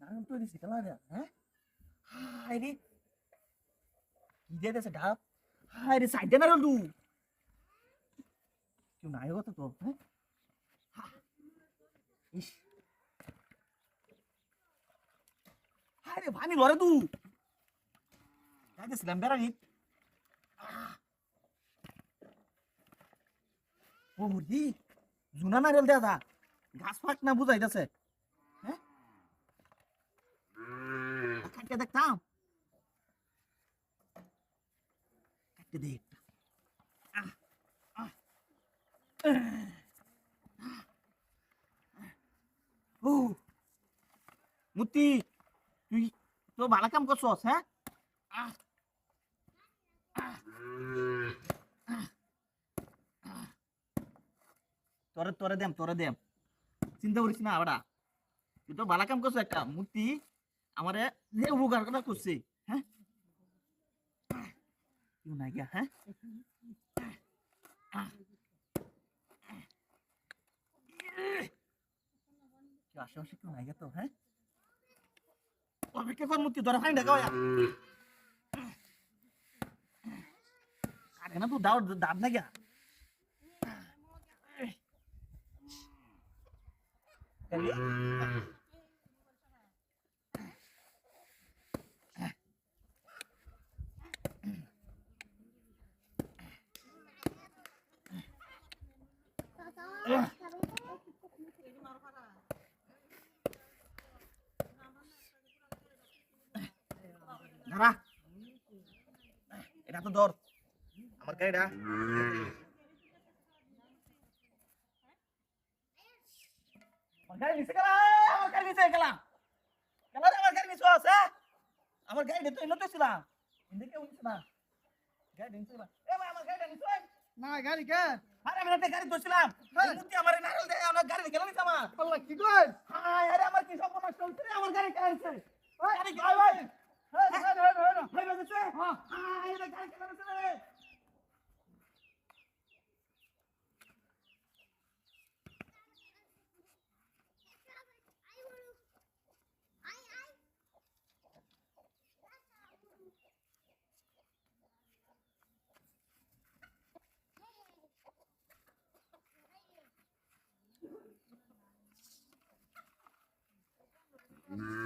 নাম তো দিছি কেলা রে হ্যাঁ হাই রে কি দিয়ে দেছে ঢাপ হাই রে সাইডে না রলু কেউ নাই হতো তো হ্যাঁ ইস হাই রে ভানি লরে তু যাইতেছিলাম বেড়ানি ও মুরগি জুনা নারিয়েল দেয়া দা ঘাস ফাট না বুঝাইতেছে হ্যাঁ দেখতাম মুতি, তুই তো ভালো কাম করছস হ্যাঁ তোরে তোরে দেম তোরে দেম। চিন্তা করিস না আবার তুই তো ভালো কাম করছ একটা। মূর্তি আমারে উপকার করা করছে হ্যাঁ? নাই গিয়া হ্যাঁ? কেউ আশেপাশে তো হ্যাঁ? অপেক্ষা কর মূর্তি ধরে ফাইন দাঁত না গিয়া। Kali. দাঁড়া এটা তো ধর আমার গাড়িটা আমার গাড়ি নিচে গেলা আমার গাড়ি নিচে গেলা গেলা আমার গাড়ি নিচে আছে। আমার গাড়ি তো এনে তো ছিলাম এদিকে উঠছে না। গাড়ি নিচে এ ভাই আমার গাড়িটা নিচে। না গাড়ি কে? আরে আমি একটা গাড়ি ধরছিলাম। মুতি আমার নারল দেয় আমার গাড়ি গেল নিচে আমার। আল্লাহ কি কই হায় আরে আমার কি সব নষ্ট হচ্ছে রে? আমার গাড়ি কাছে গাড়ি কি ভাই ভাই ভাই হ্যাঁ হ্যাঁ। হ্যাঁ হ্যাঁ ভাই হ্যাঁ। হায় রে গাড়ি কেন নিচে রে? Yeah.